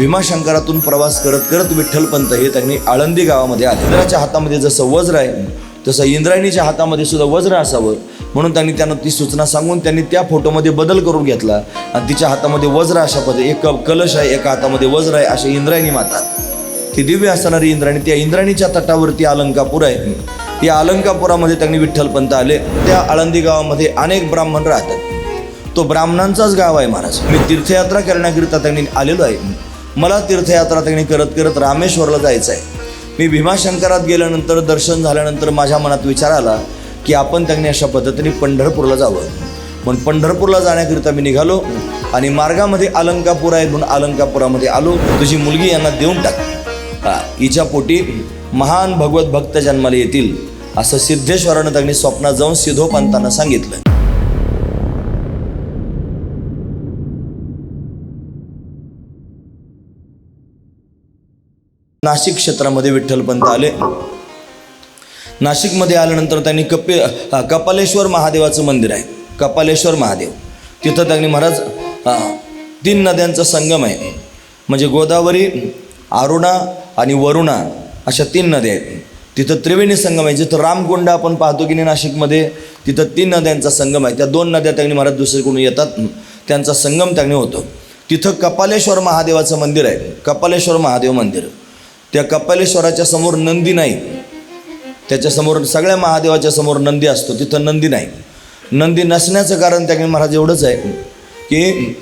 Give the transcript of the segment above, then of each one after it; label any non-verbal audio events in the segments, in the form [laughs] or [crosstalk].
भीमाशंकरातून प्रवास करत करत विठ्ठलपंत हे त्यांनी आळंदी गावामध्ये आले इंद्राच्या हातामध्ये जसं वज्र आहे तसं इंद्रायणीच्या हातामध्ये सुद्धा वज्र असावं म्हणून त्यांनी त्यांना ती सूचना सांगून त्यांनी त्या फोटोमध्ये बदल करून घेतला. आणि तिच्या हातामध्ये वज्र अशा पद्धती एक कलश आहे एका हातामध्ये वज्र आहे अशी इंद्रायणी माता. ती दिव्य असणारी इंद्रायणी त्या इंद्रायणीच्या तटावरती अलंकापूर आहे. या अलंकापुरामध्ये त्यांनी विठ्ठलपंत आले. त्या आळंदी गावामध्ये अनेक ब्राह्मण राहतात. तो ब्राह्मणांचाच गाव आहे महाराज. मी तीर्थयात्रा करण्याकरिता त्यांनी आलेलो आहे. मला तीर्थयात्रा त्यांनी करत करत रामेश्वरला जायचं आहे मी भीमाशंकरात गेल्यानंतर दर्शन झाल्यानंतर माझ्या मनात विचार आला की आपण त्यांनी अशा पद्धतीने पंढरपूरला जावं. पण पंढरपूरला जाण्याकरिता मी निघालो आणि मार्गामध्ये अलंकापूर आहे म्हणून अलंकापुरामध्ये आलो. तुझी मुलगी यांना देऊन टाक. हिच्या पोटी महान भगवत भक्त जन्माला येतील असं सिद्धेश्वरानं त्यांनी स्वप्नात जाऊन सिद्धोपंतांना सांगितलं. नाशिक क्षेत्रामध्ये विठ्ठलपंत आले. नाशिकमध्ये आल्यानंतर त्यांनी कपे हा, कपालेश्वर महादेवाचं मंदिर आहे. कपालेश्वर महादेव. तिथं त्यांनी महाराज तीन नद्यांचा संगम आहे. म्हणजे गोदावरी अरुणा आणि वरुणा अशा तीन नद्या आहेत. तिथं त्रिवेणी संगम आहे. जिथं रामकुंड आपण पाहतो की नाही नाशिकमध्ये तिथं तीन नद्यांचा संगम आहे. त्या दोन नद्या त्यांनी महाराज दुसरीकडून येतात. त्यांचा संगम त्यांनी होतो. तिथं कपालेश्वर महादेवाचं मंदिर आहे. कपालेश्वर महादेव मंदिर. त्या कपालेश्वराच्या समोर नंदी नाही. त्याच्यासमोर सगळ्या महादेवाच्या समोर नंदी असतो. तिथं नंदी नाही. नंदी नसण्याचं कारण त्याने महाराज एवढंच आहे की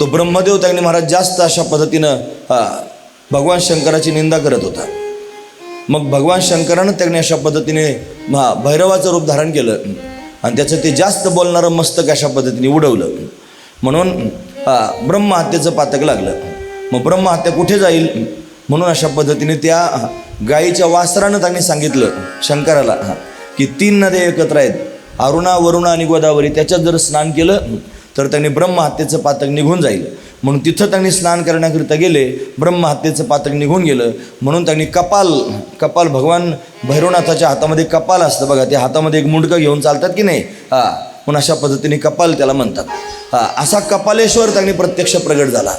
तो ब्रह्मदेव त्याने महाराज जास्त अशा पद्धतीनं भगवान शंकराची निंदा करत होता. मग भगवान शंकरानं त्याने अशा पद्धतीने भैरवाचं रूप धारण केलं आणि त्याचं ते जास्त बोलणारं मस्तक अशा पद्धतीने उडवलं. म्हणून ब्रह्महत्येचं पातक लागलं. मग ब्रह्महत्या कुठे जाईल? म्हणून अशा पद्धतीने त्या गायीच्या वासरानं त्यांनी सांगितलं शंकराला की तीन नद्या एकत्र आहेत. अरुणा वरुणा आणि गोदावरी त्याच्यात जर स्नान केलं तर त्यांनी ब्रह्महत्येचं पातक निघून जाईल. म्हणून तिथं त्यांनी स्नान करण्याकरिता गेले ब्रह्महत्येचं पातक निघून गेलं. म्हणून त्यांनी कपाल कपाल भगवान भैरवनाथाच्या हातामध्ये कपाल असतं बघा ते हातामध्ये एक मुंडकं घेऊन चालतात की नाही? हां. म्हणून अशा पद्धतीने कपाल त्याला म्हणतात. हां असा कपालेश्वर त्यांनी प्रत्यक्ष प्रगट झाला.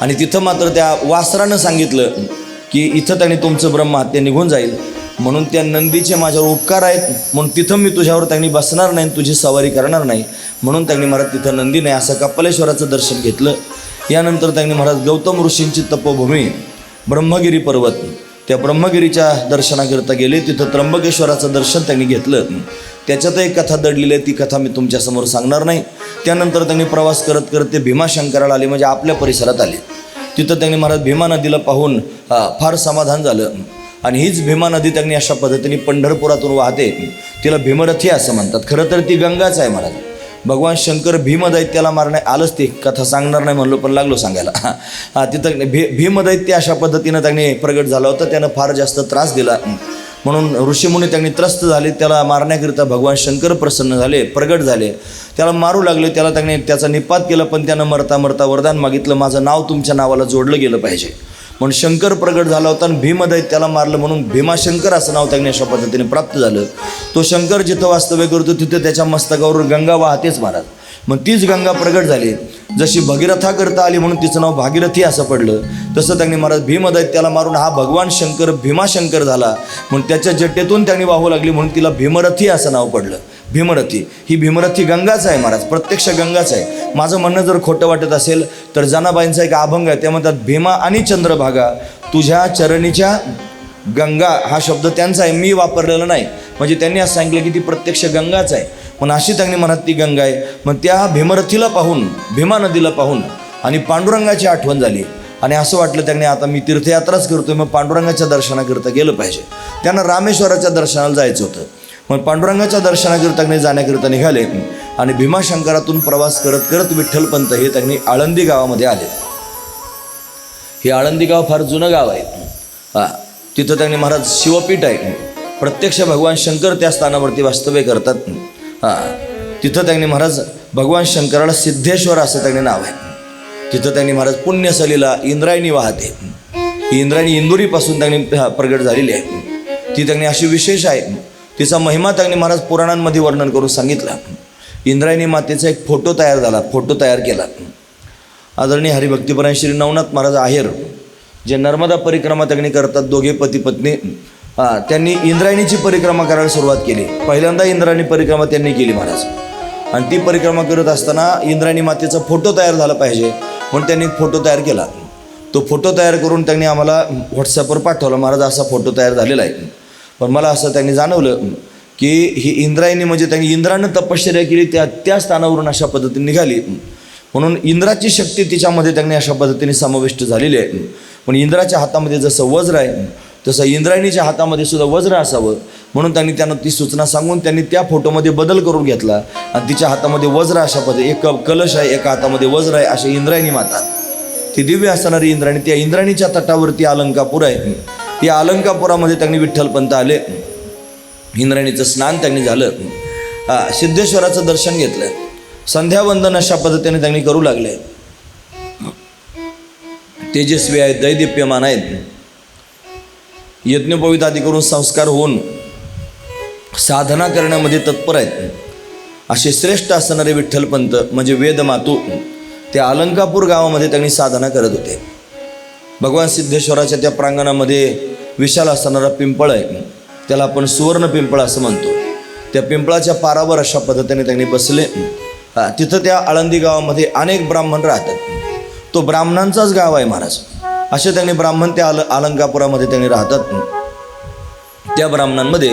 आणि तिथं मात्र त्या वासरानं सांगितलं की इथं त्यांनी तुमचं ब्रह्महत्या निघून जाईल. म्हणून त्या नंदीचे माझ्यावर उपकार आहेत. म्हणून तिथं मी तुझ्यावर त्यांनी बसणार नाही तुझी सवारी करणार नाही. म्हणून त्यांनी महाराज तिथं नंदी नाही असं कपालेश्वराचं दर्शन घेतलं. यानंतर त्यांनी महाराज गौतम ऋषींची तपोभूमी ब्रह्मगिरी पर्वत त्या ब्रह्मगिरीच्या दर्शनाकरिता गेले. तिथं त्र्यंबकेश्वराचं दर्शन त्यांनी घेतलं. त्याच्यात एक कथा दडलेली आहे ती कथा मी तुमच्यासमोर सांगणार नाही. त्यानंतर त्यांनी प्रवास करत करत ते भीमाशंकराला आले म्हणजे आपल्या परिसरात आले. तिथं त्यांनी महाराज भीमा नदीला पाहून फार समाधान झालं. आणि हीच भीमा नदी त्यांनी अशा पद्धतीने पंढरपुरातून वाहते. तिला भीमरथी असं म्हणतात. खरं तर ती गंगाच आहे महाराज. भगवान शंकर भीमदैत्याला मारण्या आलंच ते. कथा सांगणार नाही म्हणलो पण लागलो सांगायला. हां तिथं भी भीमदैत्य अशा पद्धतीनं त्यांनी प्रगट झालं होतं. त्यानं फार जास्त त्रास दिला. म्हणून ऋषीमुनी त्यांनी त्रस्त झाले त्याला मारण्याकरिता भगवान शंकर प्रसन्न झाले प्रगट झाले. त्याला मारू लागले त्याला त्यांनी त्याचा निपात केला पण त्यानं मरता मरता वरदान मागितलं माझं नाव तुमच्या नावाला जोडलं गेलं पाहिजे. म्हणून शंकर प्रगट झाला होता आणि भीमदैत त्याला मारलं म्हणून भीमाशंकर असं नाव त्यांनी अशा पद्धतीने प्राप्त झालं. तो शंकर जिथं वास्तव्य करतो तिथं त्याच्या मस्तकावर गंगा वाहतेच महाराज. मग तीच गंगा प्रगट झाली. जशी भगीरथा करता आली म्हणून तिचं नाव भागीरथी असं पडलं. तसं त्यांनी महाराज भीमदैत्याला मारून हा भगवान शंकर भीमाशंकर झाला. म्हणून त्याच्या जट्टेतून त्यांनी वाहू लागली म्हणून तिला भीमरथी असं नाव पडलं. भीमरथी. ही भीमरथी गंगाच आहे महाराज. प्रत्यक्ष गंगाच आहे. माझं म्हणणं जर खोटं वाटत असेल तर जनाबाईंचा एक अभंग आहे. त्या म्हणतात भीमा आणि चंद्रभागा तुझ्या चरणीच्या गंगा हा शब्द त्यांचा आहे. मी वापरलेला नाही. म्हणजे त्यांनी असं सांगितलं की ती प्रत्यक्ष गंगाच आहे. पण अशी त्यांनी मनात ती गंगा आहे. मग त्या भीमरथीला पाहून भीमा नदीला पाहून आणि पांडुरंगाची आठवण झाली. आणि असं वाटलं त्यांनी आता मी तीर्थयात्राच करतोय मग पांडुरंगाच्या दर्शनाकरिता गेलं पाहिजे. त्यांना रामेश्वराच्या दर्शनाला जायचं होतं. मग पांडुरंगाच्या दर्शनाकरिता त्यांनी जाण्याकरिता निघाले. आणि भीमाशंकरातून प्रवास करत करत विठ्ठलपंत हे त्यांनी आळंदी गावामध्ये आले. हे आळंदी गाव फार जुनं गाव आहे. हां तिथं त्यांनी महाराज शिवपीठ आहे. प्रत्यक्ष भगवान शंकर त्या स्थानावरती वास्तव्य करतात. हां. तिथं त्यांनी महाराज भगवान शंकराला सिद्धेश्वर असं त्यांनी नाव आहे. तिथं त्यांनी महाराज पुण्यसलीला इंद्रायणी वाहते. ही इंद्रायणी इंदुरीपासून त्यांनी हा, प्रगट झालेली आहे. ती त्यांनी अशी विशेष आहे. तिचा महिमा त्यांनी महाराज पुराणांमध्ये वर्णन करून सांगितलं. इंद्रायणी मातेचा एक फोटो तयार झाला. फोटो तयार केला. आदरणीय हरिभक्तीपरायण श्री नवनाथ महाराज आहेर जे नर्मदा परिक्रमा त्यांनी करतात दोघे पती पत्नी हां त्यांनी इंद्रायणीची परिक्रमा करायला सुरुवात केली. पहिल्यांदा इंद्रायणी परिक्रमा त्यांनी केली महाराज. आणि ती परिक्रमा करत असताना इंद्रायणी मातेचा फोटो तयार झाला पाहिजे म्हणून त्यांनी एक फोटो तयार केला. तो फोटो तयार करून त्यांनी आम्हाला व्हॉट्सॲपवर पाठवला महाराज असा फोटो तयार झालेला आहे. पण मला असं त्यांनी जाणवलं की ही इंद्रायणी म्हणजे त्यांनी इंद्रानं तपश्चर्या केली त्या त्या स्थानावरून अशा पद्धतीने निघाली. म्हणून इंद्राची शक्ती तिच्यामध्ये त्यांनी अशा पद्धतीने समाविष्ट झालेली आहे. पण इंद्राच्या हातामध्ये जसं वज्र आहे तसं इंद्रायणीच्या हातामध्ये सुद्धा वज्र असावं. म्हणून त्यांनी त्यांना ती सूचना सांगून त्यांनी त्या फोटोमध्ये बदल करून घेतला. आणि तिच्या हातामध्ये वज्र अशा पद्धती एक कलश आहे एका हातामध्ये वज्र आहे अशी इंद्रायणी माता. ती दिव्य असणारी इंद्रायणी त्या इंद्रायणीच्या तटावरती अलंकापूर आहे. या अलंकापुरामध्ये त्यांनी विठ्ठलपंत आले. इंद्रायणीचं स्नान त्यांनी झालं. सिद्धेश्वराचं दर्शन घेतलं. संध्यावंदन अशा पद्धतीने त्यांनी करू लागले. तेजस्वी आहेत दैदिप्यमान आहेत. यज्ञोपवित आदी करून संस्कार होऊन साधना करण्यामध्ये तत्पर आहेत. असे श्रेष्ठ असणारे विठ्ठलपंत म्हणजे वेदमातू त्या अलंकापूर गावामध्ये त्यांनी साधना करत होते. भगवान सिद्धेश्वराच्या त्या प्रांगणामध्ये विशाल असणारा पिंपळ आहे. त्याला आपण सुवर्ण पिंपळ असं म्हणतो. त्या पिंपळाच्या पारावर अशा पद्धतीने त्यांनी बसले. तिथं त्या आळंदी गावामध्ये अनेक ब्राह्मण राहतात. तो ब्राह्मणांचाच गाव आहे महाराज. असे त्यांनी ब्राह्मण त्या अल अलंकापुरामध्ये त्यांनी राहतात. त्या ब्राह्मणांमध्ये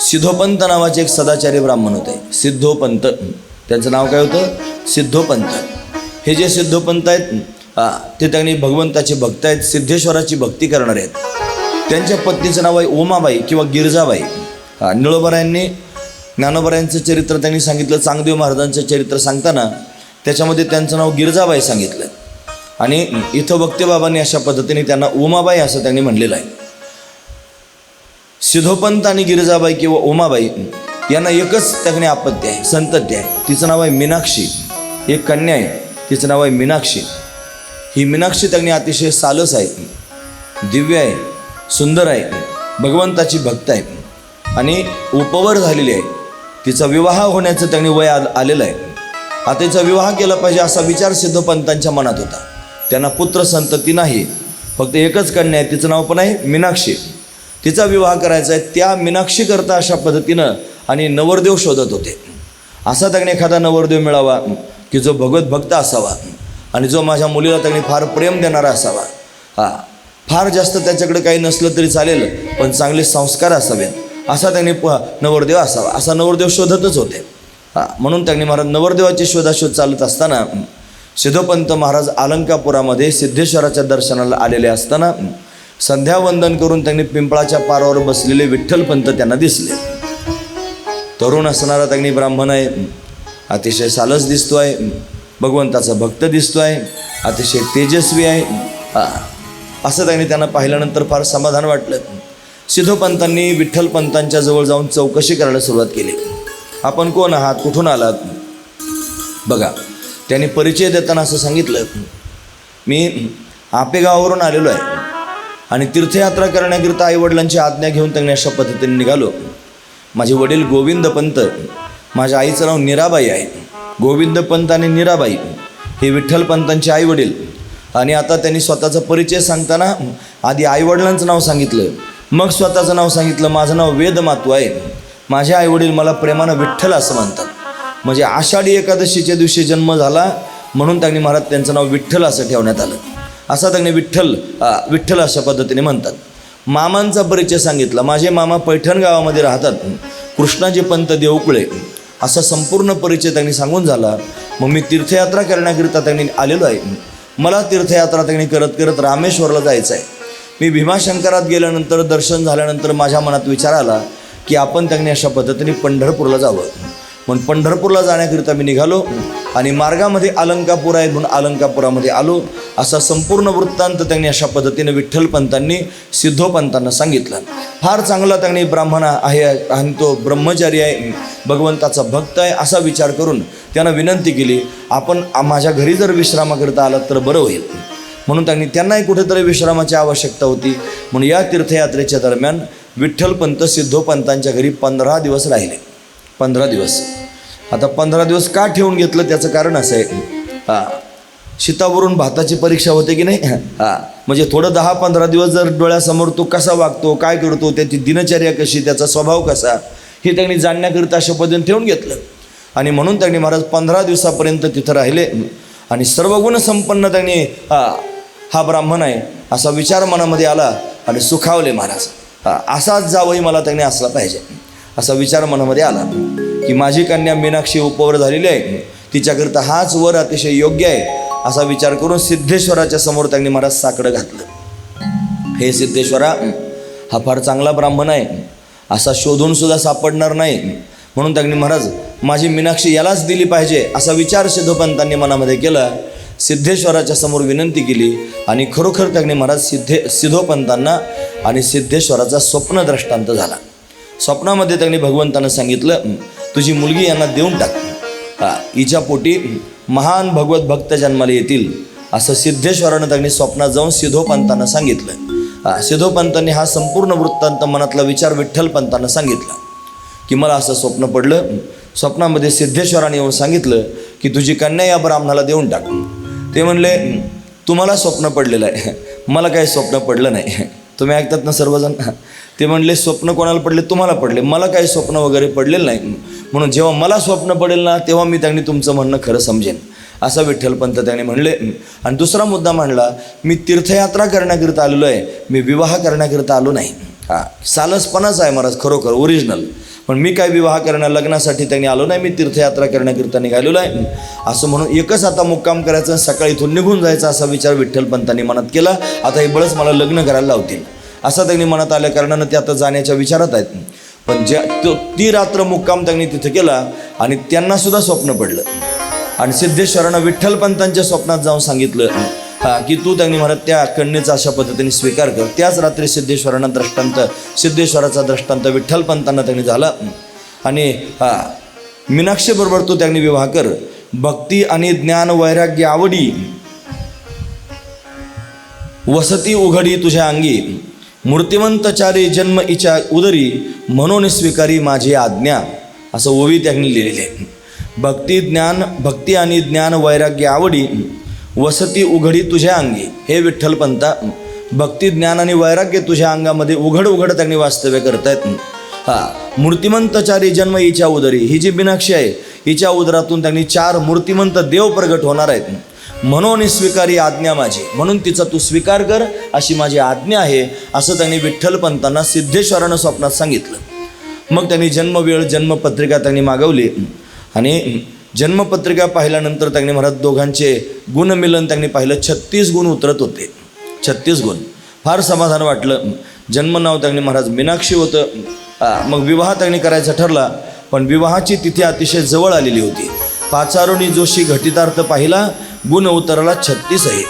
सिद्धोपंत नावाचे एक सदाचारी ब्राह्मण होते. सिद्धोपंत. त्यांचं नाव काय होतं? सिद्धोपंत. हे जे सिद्धोपंत आहेत ते त्यांनी भगवंताचे भक्त आहेत सिद्धेश्वराची भक्ती करणारे आहेत. त्यांच्या पत्नीचं नाव आहे उमाबाई किंवा गिरजाबाई. निळोबरायांनी ज्ञानोबरायांचं चरित्र त्यांनी सांगितलं चांगदेव महाराजांचं चरित्र सांगताना त्याच्यामध्ये त्यांचं नाव गिरजाबाई सांगितलं. आणि इथं भक्तीबाबांनी अशा पद्धतीने त्यांना उमाबाई असं त्यांनी म्हणलेलं आहे. सिधोपंत आणि गिरिजाबाई किंवा उमाबाई यांना एकच त्याने आपत्ती आहे संतत्य आहे. तिचं नाव आहे मीनाक्षी एक कन्या आहे. तिचं नाव आहे मीनाक्षी. ही मीनाक्षी त्यांनी अतिशय सालस आहे दिव्य आहे सुंदर आहे भगवंताची भक्त आहे आणि उपवर झालेली आहे. तिचा विवाह होण्याचं त्यांनी वय आ आलेलं आहे. आता तिचा विवाह केला पाहिजे असा विचार सिद्धपंतांच्या मनात होता. त्यांना पुत्र संतती नाही. फक्त एकच कन्या आहे तिचं नाव पण आहे मीनाक्षी. तिचा विवाह करायचा आहे त्या मीनाक्षीकरता अशा पद्धतीनं आणि नवरदेव शोधत होते. असा त्यांनी एखादा नवरदेव मिळावा की जो भगवत भक्त असावा आणि जो माझ्या मुलीला त्यांनी फार प्रेम देणारा असावा. हा फार जास्त त्याच्याकडे काही नसलं तरी चालेल पण चांगले संस्कार असावेत. असा त्यांनी प नवरदेव असावा. असा नवरदेव शोधतच होते. हा म्हणून त्यांनी महाराज नवरदेवाची शोधाशोध चालत असताना सिद्धोपंत महाराज अलंकापुरामध्ये सिद्धेश्वराच्या दर्शनाला आलेले असताना संध्यावंदन करून त्यांनी पिंपळाच्या पारावर बसलेले विठ्ठलपंत त्यांना दिसले. तरुण असणारा त्यांनी ब्राह्मण आहे. अतिशय सालस दिसतो आहे भगवंताचा भक्त दिसतो आहे अतिशय तेजस्वी आहे. हा. असं त्यांनी त्यांना पाहिल्यानंतर फार समाधान वाटलं. सिद्धोपंतांनी विठ्ठलपंतांच्या जवळ जाऊन चौकशी करायला सुरुवात केली. आपण कोण आहात? कुठून आलात? बघा त्यांनी परिचय देताना असं सांगितलं. मी आपेगावावरून आलेलो आहे. आणि तीर्थयात्रा करण्याकरिता आईवडिलांची आज्ञा घेऊन त्यांनी अशा पद्धतीने निघालो. माझे वडील गोविंद पंत माझ्या आईचं नाव नीराबाई आहे. गोविंद पंत आणि नीराबाई हे विठ्ठल पंतांचे आईवडील. आणि आता त्यांनी स्वतःचा परिचय सांगताना आधी आईवडिलांचं नाव सांगितलं. मग स्वतःचं नाव सांगितलं. माझं नाव वेदमातू आहे. माझे आईवडील मला प्रेमानं विठ्ठल असं म्हणतात. म्हणजे आषाढी एकादशीच्या दिवशी जन्म झाला म्हणून त्यांनी महाराज त्यांचं नाव विठ्ठल असं ठेवण्यात आलं. असं त्यांनी विठ्ठल विठ्ठल अशा पद्धतीने म्हणतात. मामांचा परिचय सांगितला. माझे मामा पैठण गावामध्ये राहतात. कृष्णाजी पंत देवकुळे असा संपूर्ण परिचय त्यांनी सांगून झाला. मग मी तीर्थयात्रा करण्याकरिता त्यांनी आलेलो आहे. मला तीर्थयात्रा त्यांनी करत करत रामेश्वरला जायचं आहे मी भीमाशंकरात गेल्यानंतर दर्शन झाल्यानंतर माझ्या मनात विचार आला की आपण त्यांनी अशा पद्धतीने पंढरपूरला जावं. पण पंढरपूरला जाण्याकरिता मी निघालो आणि मार्गामध्ये अलंकापुरा आहे म्हणून अलंकापुरामध्ये आलो. असा संपूर्ण वृत्तांत त्यांनी अशा पद्धतीने विठ्ठलपंतांनी सिद्धोपंतांना सांगितलं. फार चांगला त्यांनी ब्राह्मण आहे आणि तो ब्रह्मचारी आहे भगवंताचा भक्त आहे असा विचार करून त्यांना विनंती केली आपण माझ्या घरी जर विश्रामाकरिता आलात तर बरं होईल. म्हणून त्यांनी त्यांनाही कुठेतरी विश्रामाची आवश्यकता होती. म्हणून या तीर्थयात्रेच्या दरम्यान विठ्ठलपंत सिद्धोपंतांच्या घरी पंधरा दिवस राहिले. पंधरा दिवस. आता पंधरा दिवस का ठेवून घेतलं त्याचं कारण असं आहे. हां. शितावरून भाताची परीक्षा होते की नाही? हां. म्हणजे थोडं दहा पंधरा दिवस जर डोळ्यासमोर तो कसा वागतो काय करतो त्याची दिनचर्या कशी त्याचा स्वभाव कसा हे त्यांनी जाणण्याकरिता अशा पद्धतीने ठेवून घेतलं. आणि म्हणून त्यांनी महाराज पंधरा दिवसापर्यंत तिथं राहिले. आणि सर्व गुणसंपन्न त्यांनी हा हा ब्राह्मण आहे असा विचार मनामध्ये आला आणि सुखावले महाराज. असाच जावंही मला त्यांनी असला पाहिजे. असा विचार मनामध्ये आला. की माझी कन्या मीनाक्षी उपवर झालेली आहे. तिच्याकरिता हाच वर अतिशय योग्य आहे असा विचार करून सिद्धेश्वराच्या समोर त्यांनी महाराज साकडं घातलं. हे सिद्धेश्वरा हा फार चांगला ब्राह्मण आहे. असा शोधून सुद्धा सापडणार नाही. म्हणून त्यांनी महाराज माझी मीनाक्षी यालाच दिली पाहिजे असा विचार सिद्धोपंतांनी मनामध्ये केला. सिद्धेश्वराच्या समोर विनंती केली आणि खरोखर त्यांनी महाराज सिद्धे सिद्धोपंतांना आणि सिद्धेश्वराचा स्वप्न दृष्टांत झाला. स्वप्नामध्ये त्यांनी भगवंतानं सांगितलं तुझी मुलगी यांना देऊन टाक. हा, हिच्या पोटी महान भगवत भक्त जन्माला येतील. असं सिद्धेश्वरानं त्यांनी स्वप्नात जाऊन सिद्धोपंतांना सांगितलं. हा, सिद्धोपंतांनी हा संपूर्ण वृत्तांत मनातला विचार विठ्ठलपंतांना सांगितला. की मला असं स्वप्न पडलं स्वप्नामध्ये सिद्धेश्वराने येऊन सांगितलं की तुझी कन्या या ब्राह्मणाला देऊन टाक. ते म्हणले तुम्हाला स्वप्न पडलेलं आहे. [laughs] मला काही स्वप्न पडलं नाही. तुम्ही ऐकतात ना सर्वजण? ते म्हणले स्वप्न कोणाला पडले? तुम्हाला पडले. मला काही स्वप्न वगैरे पडलेलं नाही. म्हणून जेव्हा मला स्वप्न पडेल ना तेव्हा मी त्यांनी तुमचं म्हणणं खरं समजेन. असं विठ्ठलपंत त्याने म्हणले. आणि दुसरा मुद्दा म्हणला मी तीर्थयात्रा करण्याकरिता आलेलो आहे. मी विवाह करण्याकरिता आलो नाही. हा सालसपणाच आहे महाराज खरोखर ओरिजिनल पण मी काय विवाह करण्या लग्नासाठी त्यांनी आलो नाही मी तीर्थयात्रा करण्याकरिता निघालेलो आहे. असं म्हणून एकच आता मुक्काम करायचं सकाळी इथून निघून जायचा असा विचार विठ्ठलपंतांनी मनात केला. आता हे बळच मला लग्न करायला लावतील. असं त्यांनी मनात आल्या कारणानं ते आता जाण्याच्या विचारात आहेत. पण ज्या तो ती रात्र मुक्काम त्यांनी तिथं केला आणि त्यांनासुद्धा स्वप्न पडलं. आणि सिद्धेश्वरानं विठ्ठलपंतांच्या स्वप्नात जाऊन सांगितलं हा की तू त्यांनी म्हणत त्या कन्येचा अशा पद्धतीने स्वीकार कर. त्याच रात्री सिद्धेश्वरांना दृष्टांत सिद्धेश्वराचा दृष्टांत विठ्ठलपंतांना त्यांनी झाला. आणि हा मीनाक्षीबरोबर तू त्यांनी विवाह कर. भक्ती आणि ज्ञान वैराग्य आवडी वसती उघडी तुझ्या अंगी. मूर्तिमंतचारी जन्म इच्या उदरी म्हणून स्वीकारी माझी आज्ञा. असं ओवी त्यांनी लिहिलेले आहे. भक्ती ज्ञान भक्ती आणि ज्ञान वैराग्य आवडी. वसती उघडी तुझ्या अंगी. हे विठ्ठलपंता भक्ती ज्ञान आणि वैराग्य तुझ्या अंगामध्ये उघड उघड त्यांनी वास्तव्य करतायत. हा मूर्तिमंतचारी जन्म हिच्या उदरी. ही जी बिनाक्षी आहे हिच्या उदरातून त्यांनी चार मूर्तिमंत देव प्रगट होणार आहेत. म्हणून स्वीकारी आज्ञा माझी. म्हणून तिचा तू स्वीकार कर अशी माझी आज्ञा आहे असं त्यांनी विठ्ठलपंतांना सिद्धेश्वरानं स्वप्नात सांगितलं. मग त्यांनी जन्मवेळ जन्मपत्रिका त्यांनी मागवली. आणि जन्मपत्रिका पाहिल्यानंतर त्यांनी महाराज दोघांचे गुणमिलन त्यांनी पाहिलं. छत्तीस गुण उतरत होते. छत्तीस गुण. फार समाधान वाटलं. जन्म नाव त्यांनी महाराज मीनाक्षी होतं. मग विवाह त्यांनी करायचा ठरला. पण विवाहाची तिथी अतिशय जवळ आलेली होती. पाचारुणी जोशी घटितार्थ पाहिला. गुण उतरला छत्तीस आहे.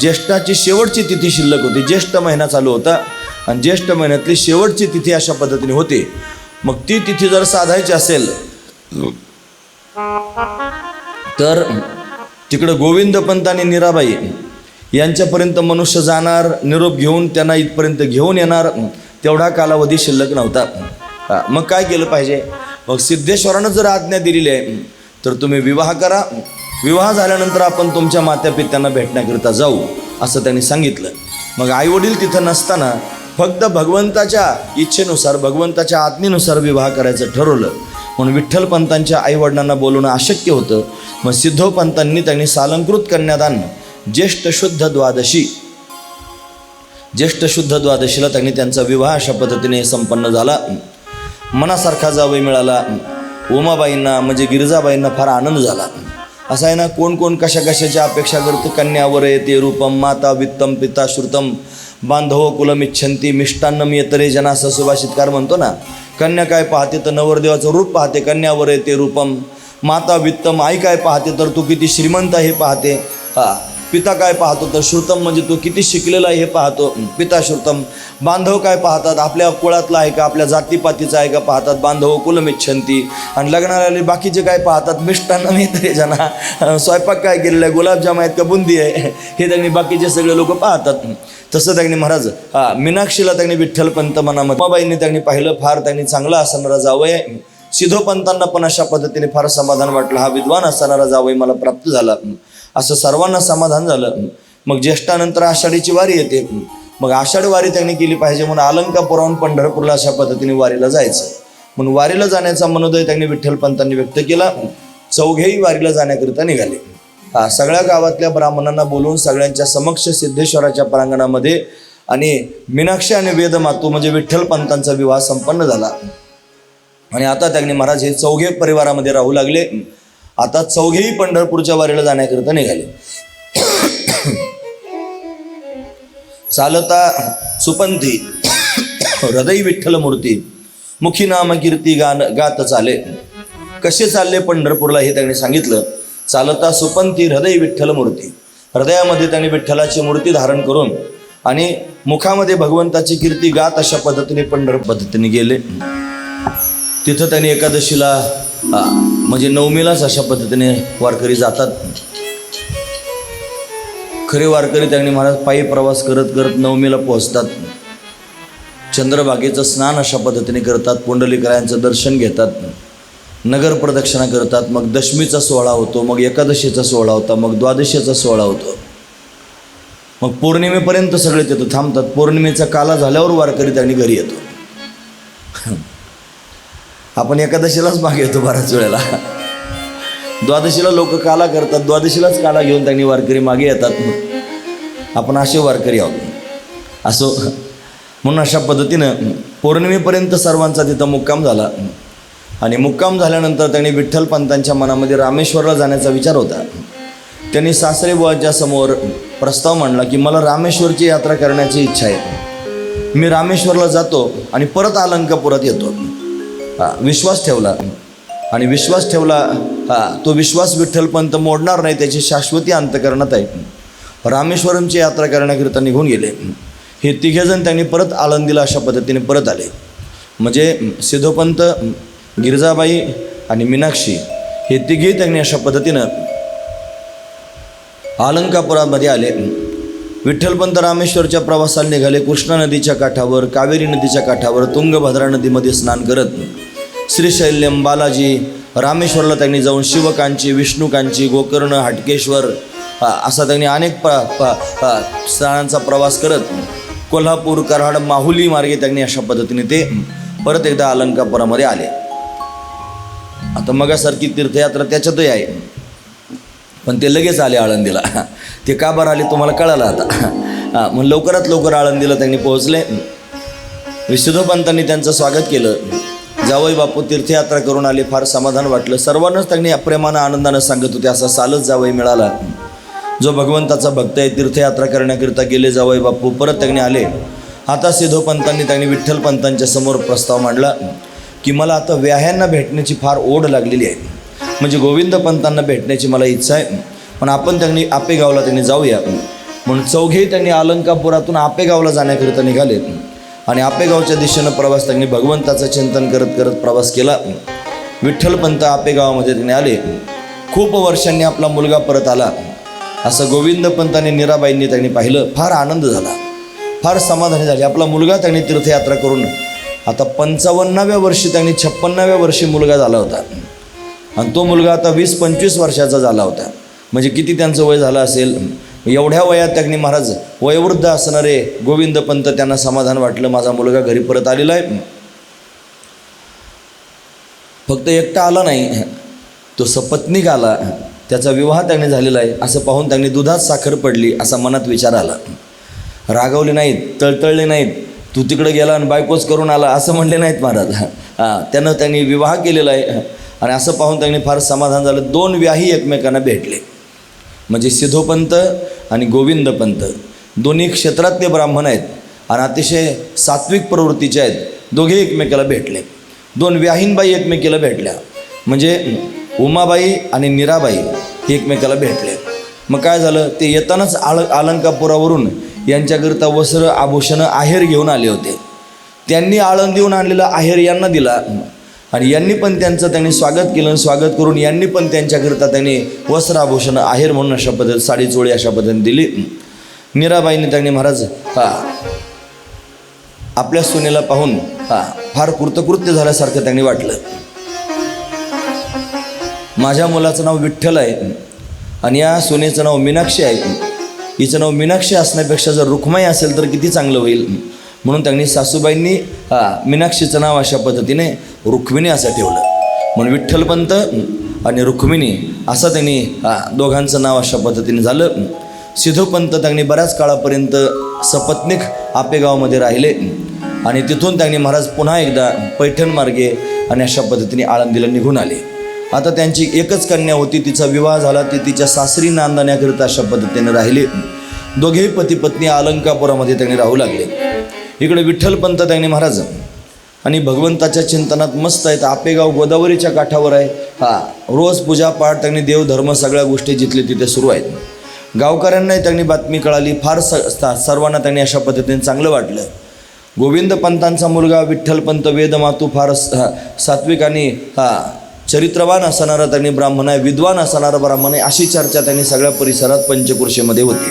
ज्येष्ठाची शेवटची तिथी शिल्लक होती. ज्येष्ठ महिना चालू होता. आणि ज्येष्ठ महिन्यातली शेवटची तिथी अशा पद्धतीने होती. मग ती तिथी जर साधायची असेल तर तिकडं गोविंद पंत आणि नीराबाई यांच्यापर्यंत मनुष्य जाणार निरोप घेऊन त्यांना इथपर्यंत घेऊन येणार तेवढा कालावधी शिल्लक नव्हता. मग काय केलं पाहिजे? मग सिद्धेश्वरानं जर आज्ञा दिलेली आहे तर तुम्ही विवाह करा. विवाह झाल्यानंतर आपण तुमच्या मात्यापित्यांना भेटण्याकरिता जाऊ असं त्यांनी सांगितलं. मग आईवडील तिथं नसताना फक्त भगवंताच्या इच्छेनुसार भगवंताच्या आज्ञेनुसार विवाह करायचं ठरवलं. म्हणून विठ्ठलपंतांच्या आईवडिलांना बोलवणं अशक्य होतं. मग सिद्धोपंतांनी त्यांनी सालंकृत कन्यादान ज्येष्ठ शुद्ध द्वादशी. ज्येष्ठ शुद्ध द्वादशीला त्यांनी त्यांचा विवाह अशा पद्धतीने संपन्न झाला. मनासारखा जावई मिळाला. उमाबाईंना म्हणजे गिरिजाबाईंना फार आनंद झाला. असा आहे ना कोण कोण कशा कशाच्या अपेक्षा करतं? कन्यावर येते रूपम माता वित्तम पिता श्रुतम. बांधव कुलमिच्छंती मिष्टान्नम येतरे जना सुभाषितकार म्हणतो ना कन्या काय पाहते तर नवरदेवाचं रूप पाहते कन्यावर येते रूपम माता वित्तम आई काय पाहते तर तू किती श्रीमंत हे पाहते. हा पिता काय पाहतो तर श्रुतम म्हणजे तो किती शिकलेला आहे हे पाहतो. पिता श्रुतम बांधव काय पाहतात? आपल्या कुळातला आहे का? आपल्या जातीपातीचा आहे का? पाहतात बांधव कुलमिच्छंती आणि लग्नाला बाकीचे काय पाहतात? मिष्टान्न मित्र जना स्वयंपाक काय केलेला आहे? गुलाबजाम आहेत का? बुंदी आहे. हे त्यांनी बाकीचे सगळे लोक पाहतात. तसं त्यांनी महाराज हा मीनाक्षीला त्यांनी विठ्ठलपंत मनामध्ये उमाबाईंनी त्यांनी पाहिलं फार त्यांनी चांगला असणारा जावं सिधोपंतांना सिद्धोपंतांना पण अशा पद्धतीने फार समाधान वाटलं. हा विद्वान असणारा जावई मला प्राप्त झाला. असं सर्वांना समाधान झालं. मग ज्येष्ठानंतर आषाढीची वारी येते. मग आषाढी वारी त्यांनी केली पाहिजे म्हणून अलंकापुराहून पंढरपूरला अशा पद्धतीने वारीला जायचं. म्हणून वारीला जाण्याचा मनोदय त्यांनी विठ्ठलपंतांनी व्यक्त केला. चौघेही वारीला जाण्याकरिता निघाले. हा सगळ्या गावातल्या ब्राह्मणांना बोलवून सगळ्यांच्या समक्ष सिद्धेश्वराच्या प्रांगणामध्ये आणि मीनाक्षी आणि वेदमातू म्हणजे विठ्ठलपंतांचा विवाह संपन्न झाला. आणि आता त्यांनी महाराज हे चौघे परिवारामध्ये राहू लागले. आता चौघेही पंढरपूरच्या वारीला जाण्याकरिता निघाले. चालता सुपंथी हृदय विठ्ठल मूर्ती मुखी नाम कीर्ती गान गात चाले. कसे चालले पंढरपूरला हे त्यांनी सांगितलं. चालता सुपंथी हृदय विठ्ठल मूर्ती. हृदयामध्ये त्यांनी विठ्ठलाची मूर्ती धारण करून आणि मुखामध्ये भगवंताची कीर्ती गात अशा पद्धतीने पंढर पद्धतीने गेले. तिथं त्यांनी एकादशीला म्हणजे नवमीलाच अशा पद्धतीने वारकरी जातात. खरे वारकरी त्यांनी महाराज पायी प्रवास करत करत नवमीला पोहोचतात. चंद्रभागेचं स्नान अशा पद्धतीने करतात पुंडलिकरायांचं दर्शन घेतात. नगर प्रदक्षिणा करतात मग दशमीचा सोहळा होतो मग एकादशीचा सोहळा होता मग द्वादशीचा सोहळा होतो. मग पौर्णिमेपर्यंत सगळे तिथं थांबतात. पौर्णिमेचा काला झाल्यावर वारकरी त्यांनी घरी येतो. आपण एकादशीलाच मागे येतो बऱ्याच वेळेला. द्वादशीला लोक काला करतात द्वादशीलाच काला घेऊन त्यांनी वारकरी मागे येतात. आपण असे वारकरी आहोत. असो म्हणून अशा पद्धतीनं पौर्णिमेपर्यंत सर्वांचा तिथं मुक्काम झाला. आणि मुक्काम झाल्यानंतर त्यांनी विठ्ठलपंतांच्या मनामध्ये रामेश्वरला जाण्याचा विचार होता. त्यांनी सासरे बुवाच्या समोर प्रस्ताव मांडला की मला रामेश्वरची यात्रा करण्याची इच्छा आहे. मी रामेश्वरला जातो आणि परत अलंकापुरात येतो. विश्वास ठेवला. आणि विश्वास ठेवला हा तो विश्वास विठ्ठलपंत मोडणार नाही त्याची शाश्वती अंतकरणात आहे. रामेश्वरमची यात्रा करण्याकरिता निघून गेले. हे तिघेजण त्यांनी परत आळंदीला अशा पद्धतीने परत आले. म्हणजे सिद्धोपंत गिरजाबाई आणि मीनाक्षी हे तिघेही त्यांनी अशा पद्धतीनं अलंकापुरामध्ये आले. विठ्ठलपंत रामेश्वरच्या प्रवासाला निघाले. कृष्णा नदीच्या काठावर कावेरी नदीच्या काठावर तुंगभद्रा नदीमध्ये स्नान करत श्रीशैल्यम बालाजी रामेश्वरला त्यांनी जाऊन शिवकांची विष्णुकांची गोकर्ण हाटकेश्वर असा त्यांनी अनेक प प- प्रवास करत कोल्हापूर कराड माहुली मार्गे त्यांनी अशा पद्धतीने ते परत एकदा अलंकापुरामध्ये आले. आता मगासारखी तीर्थयात्रा त्याच्यातही आहे. पण ते लगेच आले आळंदीला. ते का बरं आले तुम्हाला कळालं आता. मग लवकरात लवकर आळंदीला त्यांनी पोहोचले. विशुद्धपंतांनी त्यांचं स्वागत केलं. जावई बापू तीर्थयात्रा करून आले फार समाधान वाटलं. सर्वांनाच त्यांनी प्रेमानं आनंदानं सांगत होते असा सालच जावई मिळाला. जो भगवंताचा भक्त आहे तीर्थयात्रा करण्याकरिता गेले जावई बापू परत त्यांनी आले. आता सिद्धोपंतांनी त्यांनी विठ्ठलपंतांच्या समोर प्रस्ताव मांडला की मला आता व्याह्यांना भेटण्याची फार ओढ लागलेली आहे. म्हणजे गोविंद पंतांना भेटण्याची मला इच्छा आहे पण आपण त्यांनी आपेगावला त्यांनी जाऊया. म्हणून चौघेही त्यांनी अलंकापुरातून आपेगावला जाण्याकरिता निघाले. आणि आपेगावच्या दिशेनं प्रवास त्यांनी भगवंताचं चिंतन करत करत प्रवास केला. विठ्ठलपंत आपेगावामध्ये त्यांनी आले. खूप वर्षांनी आपला मुलगा परत आला. असं गोविंद आणि नीराबाईंनी त्यांनी पाहिलं. फार आनंद झाला. फार समाधानी झाली. आपला मुलगा त्यांनी तीर्थयात्रा करून आता पंचावन्नाव्या वर्षी त्यांनी छप्पन्नाव्या वर्षी मुलगा झाला होता. आणि तो मुलगा आता वीस पंचवीस वर्षाचा झाला होता. म्हणजे किती त्यांचं वय झालं असेल? एवढ्या वयात त्यांनी महाराज वयोवृद्ध असणारे गोविंद पंत त्यांना समाधान वाटलं. माझा मुलगा घरी परत आलेला आहे. फक्त एकटा आला नाही. तो सपत्नीक आला. त्याचा विवाह त्याने झालेला आहे. असं पाहून त्यांनी दुधात साखर पडली असा मनात विचार आला. रागवले नाहीत तळतळले नाहीत. तू तिकडे गेला आणि बायकोच करून आला असं म्हणले नाहीत महाराज. हां त्यानं त्यांनी विवाह केलेला आहे. आणि असं पाहून त्यांनी फार समाधान झालं. दोन व्याही एकमेकांना भेटले. म्हणजे सिद्धोपंत आणि गोविंदपंत. दोन्ही क्षेत्रातले ब्राह्मण आहेत आणि अतिशय सात्विक प्रवृत्तीचे आहेत. दोघे एकमेकाला भेटले. दोन व्याहीनबाई एकमेकीला भेटल्या. म्हणजे उमाबाई आणि नीराबाई हे एकमेकाला भेटले. मग काय झालं? ते येतानाच आळ अलंकापुरावरून यांच्याकरिता वस्त्र आभूषणं आहेर घेऊन आले होते. त्यांनी आळंद देऊन आणलेला आहेर यांना दिला. आणि यांनी पण त्यांचं त्यांनी स्वागत केलं स्वागत करून यांनी पण त्यांच्याकरिता त्यांनी वस्त्राभूषण आहेर म्हणून अशा पद्धती साडी चोळी अशा पद्धतीने दिली. मीराबाईने त्यांनी महाराज हा आपल्या सुनेला पाहून हा फार कृतकृत्य झाल्यासारखं त्यांनी वाटलं. माझ्या मुलाचं नाव विठ्ठल आहे आणि या सोनेचं नाव मीनाक्षी आहे. हिचं नाव मीनाक्षी असण्यापेक्षा जर रुक्माई असेल तर किती चांगलं होईल? म्हणून त्यांनी सासूबाईंनी मीनाक्षीचं नाव अशा पद्धतीने रुक्मिणी असं ठेवलं. म्हणून विठ्ठलपंत आणि रुक्मिणी असं त्यांनी दोघांचं नाव अशा पद्धतीने झालं. सिधोपंत त्यांनी बऱ्याच काळापर्यंत सपत्निक आपेगावमध्ये राहिले. आणि तिथून त्यांनी महाराज पुन्हा एकदा पैठण मार्गे आणि अशा पद्धतीने आळंदीला निघून आले. आता त्यांची एकच कन्या होती तिचा विवाह झाला ती तिच्या सासरी नांदण्याकरिता अशा पद्धतीने राहिले. दोघेही पती पत्नी अलंकापुरामध्ये त्यांनी राहू लागले. इकडे विठ्ठलपंत त्यांनी महाराज. आणि भगवंताच्या चिंतनात मस्त आहेत. आपेगाव गोदावरीच्या काठावर आहे. हा रोज पूजा पाठ त्यांनी देवधर्म सगळ्या गोष्टी जिथले तिथे सुरू आहेत. गावकऱ्यांनाही त्यांनी बातमी कळाली. फार स सर्वांना त्यांनी अशा पद्धतीने चांगलं वाटलं. गोविंद पंतांचा मुलगा विठ्ठलपंत वेदमातू फार सात्विक आणि हा चरित्रवान असणारा त्यांनी ब्राह्मण आहे. विद्वान असणारा ब्राह्मण आहे. अशी चर्चा त्यांनी सगळ्या परिसरात पंचकृषीमध्ये होती.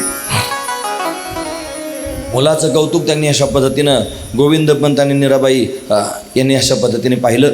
मुलाचं कौतुक त्यांनी अशा पद्धतीनं गोविंद पंत आणि निराबाई यांनी अशा पद्धतीने पाहिलं.